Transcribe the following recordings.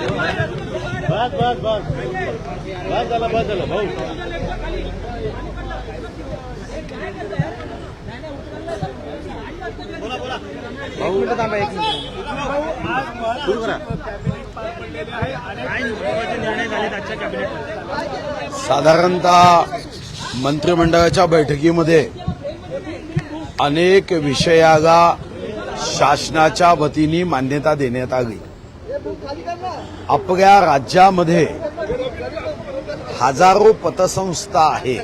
बस बस बस बस झालं बस झालं भाऊ। भाऊ थांबा एक सुरू करा. साधारणतः मंत्रिमंडळाच्या बैठकीमध्ये अनेक विषयाला शासनाच्या वतीने मान्यता देण्यात आली. आपल्या राज्यामध्ये हजारो पतसंस्था आहे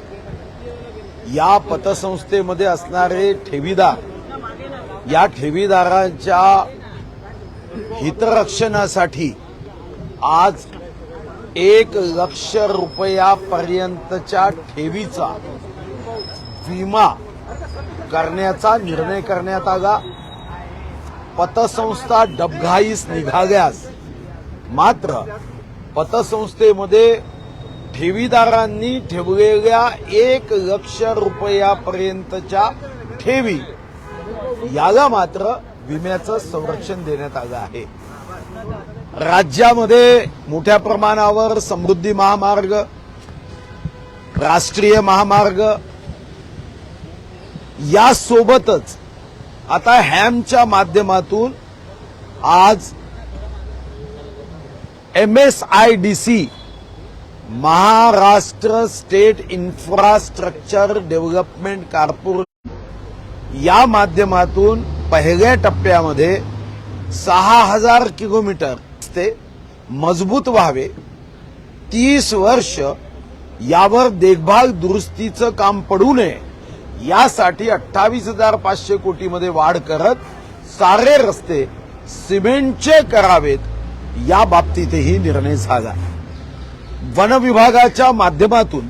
या पतसंस्थेमध्ये असणारे ठेवीदार या ठेवीदारांच्या हितरक्षणासाठी आज एक लक्ष रुपयापर्यंतच्या ठेवीचा विमा करण्याचा निर्णय करण्यात आला. पतसंस्था डबघाईस निघाल्यास मात्र पतसंस्थेमध्ये ठेवीदारांनी ठेवलेल्या एक लक्ष रुपयापर्यंतच्या ठेवी याला मात्र विम्याचं संरक्षण देण्यात आलं आहे. राज्यामध्ये मोठ्या प्रमाणावर समृद्धी महामार्ग राष्ट्रीय महामार्ग यासोबतच आता हॅमच्या माध्यमातून आज M S I D C Maharashtra state infrastructure development corporation या माध्यमातून पहिल्या टप्प्यामध्ये सहा हजार किलोमीटर ते मजबूत व्हावे. तीस वर्ष यावर देखभाल दुरुस्तीचं काम पडू नये यासाठी अठ्ठावीस हजार पाचशे कोटीमध्ये वाढ करत सारे रस्ते सिमेंटचे करावेत या बाबतीतही निर्णय झाला. वन विभागाच्या माध्यमातून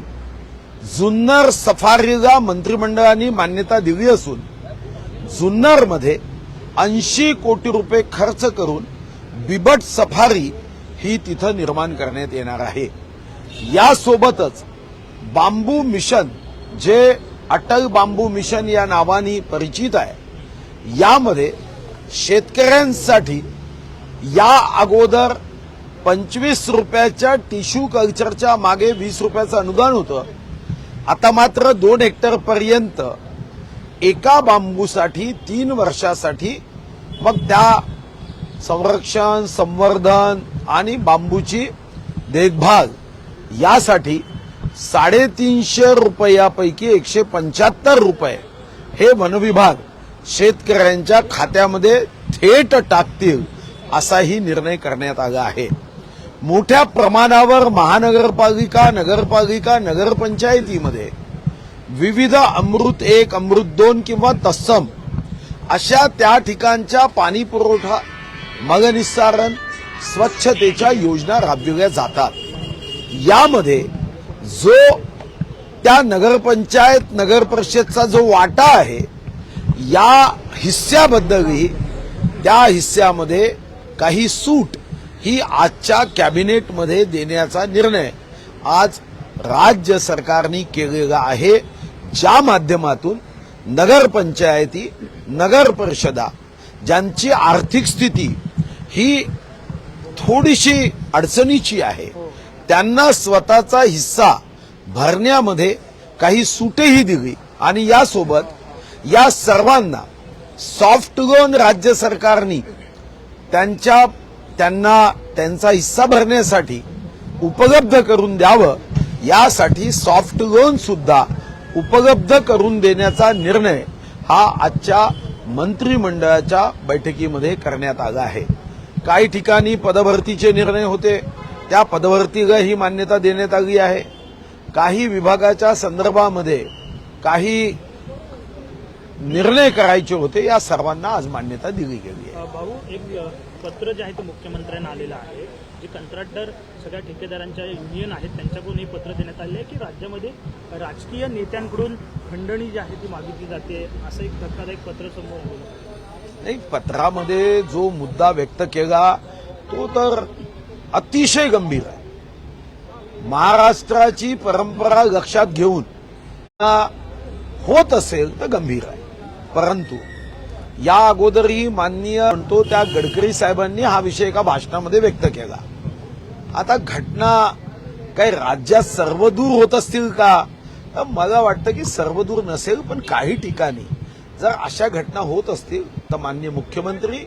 जुन्नर सफारीला मंत्रिमंडळाने मान्यता दिली असून जुन्नरमध्ये ऐंशी कोटी रुपये खर्च करून बिबट सफारी ही तिथं निर्माण करण्यात येणार आहे. यासोबतच बांबू मिशन जे अटल बांबू मिशन या नावाने परिचित आहे यामध्ये शेतकऱ्यांसाठी या अगोदर पंचवीस रुपयाच्या टिश्यू कल्चरच्या मागे वीस रुपयाचं अनुदान होतं. आता मात्र दोन हेक्टर पर्यंत एका बांबूसाठी तीन वर्षासाठी मग त्या संरक्षण संवर्धन आणि बांबूची देखभाल यासाठी साडेतीनशे रुपयापैकी एकशे पंच्याहत्तर रुपये हे वनविभाग शेतकऱ्यांच्या खात्यामध्ये थेट टाकतील असाही निर्णय करण्यात आला आहे. मोठ्या प्रमाणावर महानगरपालिका नगरपालिका नगरपंचायतीमध्ये विविध अमृत एक अमृत दोन किंवा तत्सम. अशा त्या ठिकाणच्या पाणी पुरवठा मगनिस्सारण स्वच्छतेच्या योजना राबविल्या जातात. यामध्ये जो त्या नगरपंचायत नगर परिषदचा जो वाटा आहे या हिस्स्याबद्दलही त्या हिस्स्यामध्ये काही सूट ही आजच्या कॅबिनेटमध्ये देण्याचा निर्णय आज राज्य सरकारने केलेला आहे. ज्या माध्यमातून नगरपंचायती नगर परिषदा ज्यांची आर्थिक स्थिती ही थोडीशी अडचणीची आहे त्यांना स्वतःचा हिस्सा भरण्यामध्ये काही सूटही दिली आणि यासोबत या सर्वांना सॉफ्ट लोन राज्य सरकारनी त्यांच्या त्यांना त्यांचा हिस्सा भरण्यासाठी उपलब्ध करून द्यावं यासाठी सॉफ्ट लोन सुद्धा उपलब्ध करून देण्याचा निर्णय हा आजच्या मंत्रिमंडळाच्या बैठकीमध्ये करण्यात आला आहे. काही ठिकाणी पदभरतीचे निर्णय होते. त्या पदभरतीला ही मान्यता देण्यात आली आहे. काही विभागाच्या संदर्भामध्ये काही निर्णय करायचे होते. या सर्वांना आज मान्यता दिली गेली आहे. भाऊ एक पत्र जे आहे ते मुख्यमंत्र्यांना आलेलं आहे. जे कंत्राटदार सगळ्या ठेकेदारांच्या युनियन आहेत त्यांच्याकडून हे पत्र देण्यात आले आहे की राज्यामध्ये राजकीय नेत्यांकडून खंडणी जी आहे ती मागितली जाते असं एक धक्कादायक पत्र समोर नाही पत्रामध्ये जो मुद्दा व्यक्त केला तो तर अतिशय गंभीर आहे. महाराष्ट्राची परंपरा लक्षात घेऊन होत असेल तर गंभीर आहे. परंतु या अगोदरही माननीय म्हणतो त्या गडकरी साहेबांनी हा विषय एका भाषणामध्ये व्यक्त केला. आता घटना काही राज्यात सर्वदूर होत असतील का? तर मला वाटतं की सर्वदूर नसेल पण काही ठिकाणी. जर अशा घटना होत असतील तर मान्य मुख्यमंत्री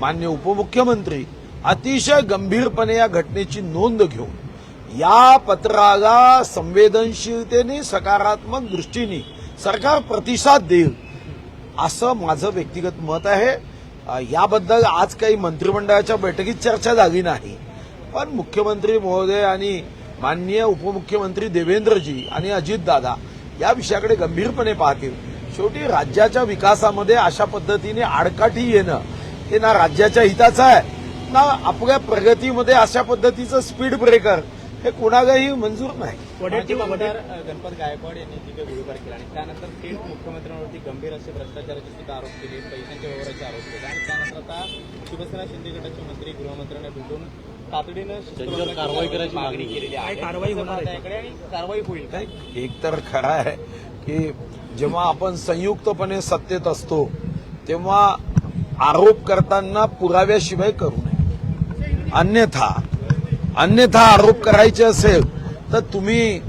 मान्य उपमुख्यमंत्री अतिशय गंभीरपणे या घटनेची नोंद घेऊन या पत्राला संवेदनशीलतेने सकारात्मक दृष्टीने सरकार प्रतिसाद देईल असं माझं व्यक्तिगत मत आहे. याबद्दल आज काही मंत्रिमंडळाच्या बैठकीत चर्चा झाली नाही. पण मुख्यमंत्री महोदय आणि माननीय उपमुख्यमंत्री देवेंद्रजी आणि अजितदादा या विषयाकडे गंभीरपणे पाहतील. शेवटी राज्याच्या विकासामध्ये अशा पद्धतीने आडकाठी येणं हे ना राज्याच्या हिताचं आहे ना आपल्या प्रगतीमध्ये अशा पद्धतीचं स्पीड ब्रेकर हे कुणालाही मंजूर नाही. अ, गणपत गायकवाड यांनी तिथे गोळीबार केला आणि त्यानंतर थेट मुख्यमंत्र्यांवरती गंभीर असे भ्रष्टाचाराचे सुद्धा आरोप केले पैशांच्या व्यवहाराचे आरोप केले आणि त्यानंतर आता शिवसेना शिंदे गटाचे मंत्री गृहमंत्र्यांना भेटून तातडीनं कारवाई करायची मागणी केलेली आहे. काय कारवाई होणार आणि कारवाई होईल एक तर खरं आहे की जेव्हा आपण संयुक्तपणे सत्तेत असतो तेव्हा आरोप करताना पुराव्याशिवाय करू नये. अन्यथा अन्यथा आरोप करायचे असेल तर तुम्ही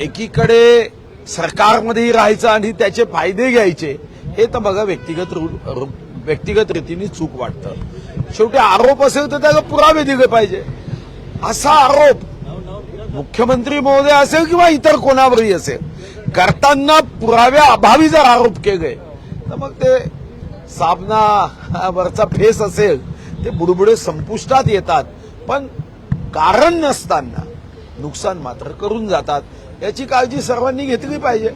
एकीकडे सरकारमध्येही राहायचं आणि त्याचे फायदे घ्यायचे हे तर बघा व्यक्तिगत रू- व्यक्तिगत रीतीने चूक वाटतं. शेवटी आरोप असेल तर त्याला पुरावे दिले पाहिजे. असा आरोप मुख्यमंत्री महोदय असेल किंवा इतर कोणावरही असेल करताना पुराव्या अभावी जर आरोप केले तर मग ते साबणावरचा फेस असेल ते बुडबुडे संपुष्टात येतात. पण कारण नसताना नुकसान मात्र करून जातात. याची काळजी सर्वांनी घेतली पाहिजे.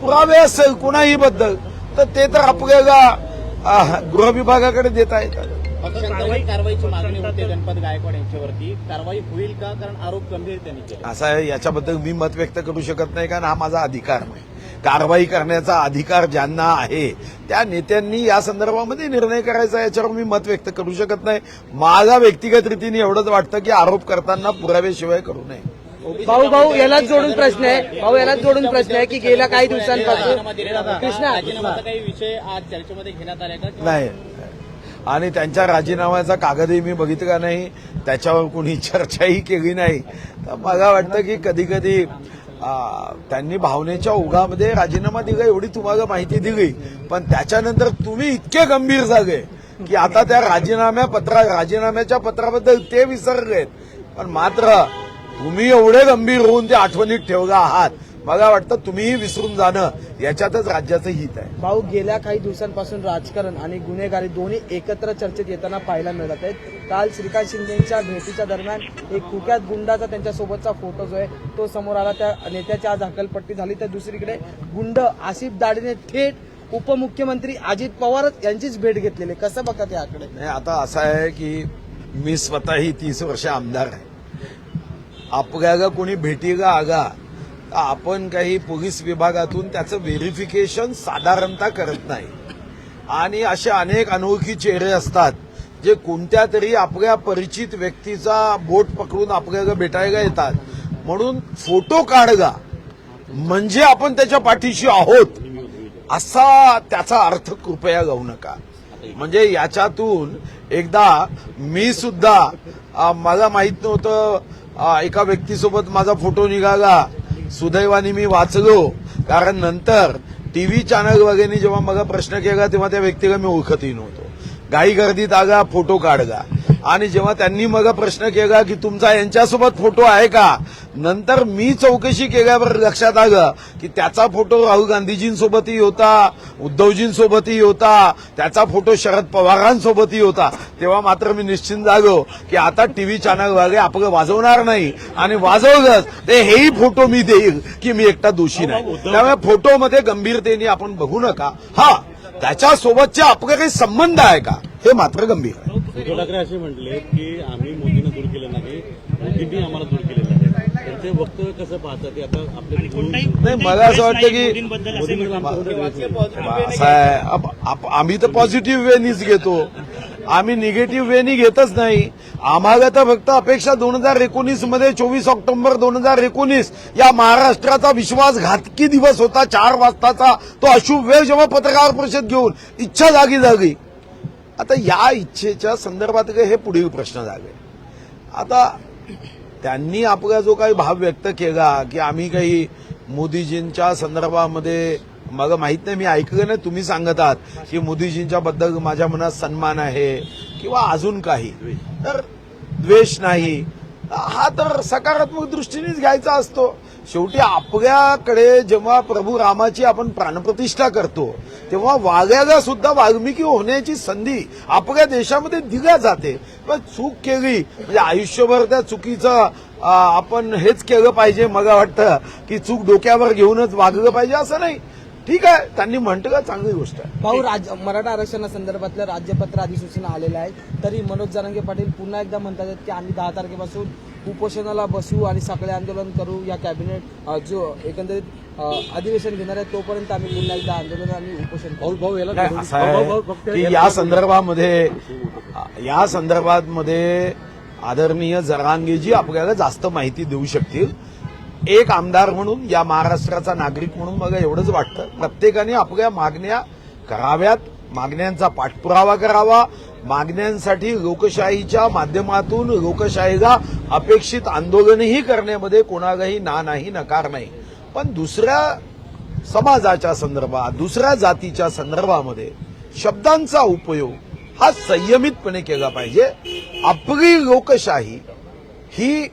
पुरावे असेल कोणाही बद्दल तर ते तर आपल्याला गृह विभागाकडे देता येतात. कारवाईची मागणी होते गणपत गायकवाड यांच्यावरती. कारवाई होईल का? कारण आरोप गंभीर त्यांनी केले. असं आहे याच्याबद्दल मी मत व्यक्त करू शकत नाही कारण हा माझा अधिकार नाही. कारवाई करण्याचा अधिकार ज्यांना आहे त्या नेत्यांनी या संदर्भामध्ये निर्णय करायचा याच्यावर मी मत व्यक्त करू शकत नाही. माझा व्यक्तिगत रीतीने एवढंच वाटतं की आरोप करताना पुराव्याशिवाय करू नये. भाऊ भाऊ यालाच जोडून प्रश्न आहे. भाऊ यालाच जोडून प्रश्न आहे की गेल्या काही दिवसांपासून. कृष्णा. काही विषय आज चर्चेमध्ये घेण्यात आलाय का नाही. आणि त्यांच्या राजीनाम्याचा कागदही मी बघितला नाही. त्याच्यावर कोणी चर्चाही केली नाही. तर मला वाटतं की कधी कधी त्यांनी भावनेच्या ओघामध्ये राजीनामा दिला एवढी तुम्हाला माहिती दिली. पण त्याच्यानंतर तुम्ही इतके गंभीर झाले की आता त्या राजीनाम्या पत्रा राजीनाम्याच्या पत्राबद्दल ते विसरलेत. पण मात्र तुम्ही एवढे गंभीर होऊन ते आठवणीत ठेवला आहात. मला वाटतं तुम्हीही विसरून जाणं याच्यातच राज्याचं हित आहे. भाऊ गेल्या काही दिवसांपासून राजकारण आणि गुन्हेगारी दोन्ही एकत्र चर्चेत येताना पाहायला मिळत आहेत. काल श्रीकांत शिंदेच्या भेटीच्या दरम्यान एक कुख्यात गुंडाचा त्यांच्यासोबतचा फोटो जो आहे तो समोर आला. त्या नेत्याची आज हकलपट्टी झाली. तर दुसरीकडे गुंड आसिफ दाडीने थेट उपमुख्यमंत्री अजित पवार यांचीच भेट घेतलेली. कसं बघतात याकडे? नाही आता असं आहे की मी स्वतःही तीस वर्ष आमदार आहे. आपल्याला कोणी भेटीला आगा. आपण काही पोलीस विभागातून त्याचं व्हेरिफिकेशन साधारणतः करत नाही. आणि असे अनेक अनोळखी चेहरे असतात जे कोणत्या तरी आपल्या परिचित व्यक्तीचा बोट पकडून आपल्याला भेटायला येतात. म्हणून फोटो काढगा. म्हणजे आपण त्याच्या पाठीशी आहोत असा त्याचा अर्थ कृपया गाऊ नका. म्हणजे याच्यातून एकदा मी सुद्धा मला माहीत नव्हतं एका व्यक्तीसोबत माझा फोटो निघाला. सुदैवाने मी वाचलो. कारण नंतर टीव्ही चॅनल वगैरे जेव्हा मला प्रश्न केला तेव्हा त्या व्यक्तीला मी ओळखतही नव्हतो. घाई गर्दीत आगा फोटो काढगा. आणि जेव्हा त्यांनी मग प्रश्न केला की तुमचा यांच्यासोबत फोटो आहे का? नंतर मी चौकशी केल्यावर लक्षात आलं की त्याचा फोटो राहुल गांधीजींसोबतही होता उद्धवजींसोबतही होता त्याचा फोटो शरद पवारांसोबतही होता. तेव्हा मात्र मी निश्चिंत झालो की आता टीव्ही चॅनल वाले आपलं वाजवणार नाही. आणि वाजवलंच. ते हेही फोटो मी देईल की मी एकटा दोषी नाही. त्यामुळे फोटोमध्ये गंभीरतेने आपण बघू नका. हा. त्याच्यासोबतचे आपले काही संबंध आहे का? हे मात्र गंभीर आहे. उद्धव ठाकरे असे म्हटले की आम्ही मोदींना दूर केलं नाही मोदींनी आम्हाला दूर केलेलं आहे त्यांचे वक्तव्य कसं पाहतात ते आता आपले नाही, मला असं वाटतं की- मोदींबद्दल असे म्हटलं. असं आहे आप- आप- आम्ही तर पॉझिटिव्ह वेनीच घेतो. आम्ही निगेटिव्ह वेनी घेतच नाही. आम्हाला तर फक्त अपेक्षा दोन हजार एकोणीसमध्ये चोवीस ऑक्टोबर दोन हजार एकोणीस या महाराष्ट्राचा विश्वासघातकी दिवस होता. चार वाजताचा तो अशुभ वेळ जेव्हा पत्रकार परिषद घेऊन इच्छा जागी जागी. आता या इच्छेच्या संदर्भात हे पुढील प्रश्न झाले आता त्यांनी आपला जो काही भाव व्यक्त केला की आम्ही काही मोदीजींच्या संदर्भामध्ये मला माहीत नाही मी ऐकलं नाही तुम्ही सांगत आहात की मोदीजींच्या बद्दल माझ्या मनात सन्मान आहे किंवा अजून काही. तर द्वेष नाही. हा तर सकारात्मक दृष्टीनेच घ्यायचा असतो. शेवटी आपल्याकडे जेव्हा प्रभू रामाची आपण प्राणप्रतिष्ठा करतो तेव्हा वाघ्याला सुद्धा वाल्मिकी होण्याची संधी आपल्या देशामध्ये दिल्या जाते. पण चूक केली म्हणजे आयुष्यभर त्या चुकीचं आपण हेच केलं पाहिजे मला वाटतं की चूक डोक्यावर घेऊनच वागलं पाहिजे असं नाही. ठीक आहे त्यांनी म्हटलं चांगली गोष्ट आहे. भाऊ राज मराठा आरक्षणासंदर्भातलं राज्यपत्र अधिसूचना आलेलं आहे. तरी मनोज जरांगे पाटील पुन्हा एकदा म्हणतात की आम्ही दहा तारखेपासून उपोषणाला बसू आणि सगळे आंदोलन करू या कॅबिनेट जो एकंदरीत अधिवेशन घेणार आहे तोपर्यंत आम्ही पुन्हा एकदा आंदोलन आणि उपोषण. भाऊ याला नाही, असं आहे की या संदर्भामध्ये या संदर्भामध्ये आदरणीय जरांगेजी आपल्याला जास्त माहिती देऊ शकतील. एक आमदार म्हणून या महाराष्ट्राचा नागरिक म्हणून मला एवढंच वाटतं. प्रत्येकाने आपल्या मागण्या कराव्यात. मागण्यांचा पाठपुरावा करावा. मागण्यांसाठी लोकशाहीच्या माध्यमातून लोकशाहीला अपेक्षित आंदोलनही करण्यामध्ये कोणालाही ना नाही नकार नाही. पण दुसऱ्या समाजाच्या संदर्भात दुसऱ्या जातीच्या संदर्भामध्ये शब्दांचा उपयोग हा संयमितपणे केला पाहिजे. आपली लोकशाही ही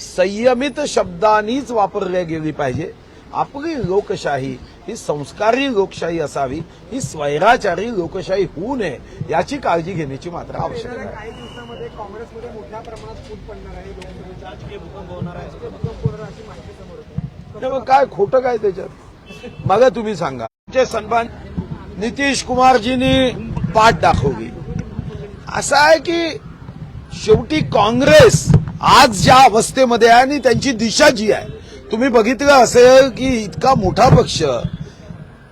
संयमित शब्दांनीच वापरल्या गेली पाहिजे. आपली लोकशाही ही संस्कारी लोकशाही असावी ही स्वैराचारी लोकशाही होऊ नये याची काळजी घेण्याची मात्र आवश्यकता आहे. काही दिवसामध्ये काँग्रेसमध्ये मोठ्या प्रमाणात फूट पडणार आहे लोकसभेच्या राजकीय भूकंप होणार आहे. अशी माहिती समोर येते. नाही मग काय खोटं काय त्याच्यात? मला तुम्ही सांगा. तुमचे सन्मान नितीश कुमारजींनी पाठ दाखवली. असं आहे की शेवटी काँग्रेस आज ज्या अवस्थेमध्ये आहे आणि त्यांची दिशा जी आहे तुम्ही बघितलं असेल की इतका मोठा पक्ष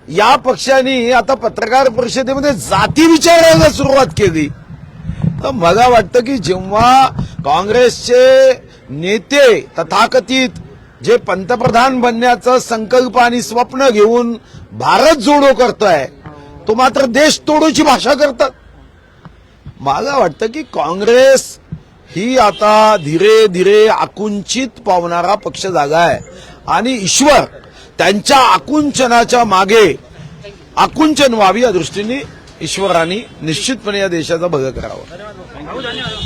या पक्षाने आता पत्रकार परिषदेमध्ये जाती विचारायला सुरुवात केली. तर मला वाटतं की जेव्हा काँग्रेसचे नेते तथाकथित जे पंतप्रधान बनण्याचं संकल्प आणि स्वप्न घेऊन भारत जोडो करतोय तो मात्र देश तोडोची भाषा करतात. मला वाटतं की काँग्रेस ही आता धीरे धीरे आकुंचित पावणारा पक्ष जागा आहे. आणि ईश्वर त्यांच्या आकुंचनाच्या मागे आकुंचन व्हावी या दृष्टीने ईश्वराने निश्चितपणे या देशाचा भग करावा.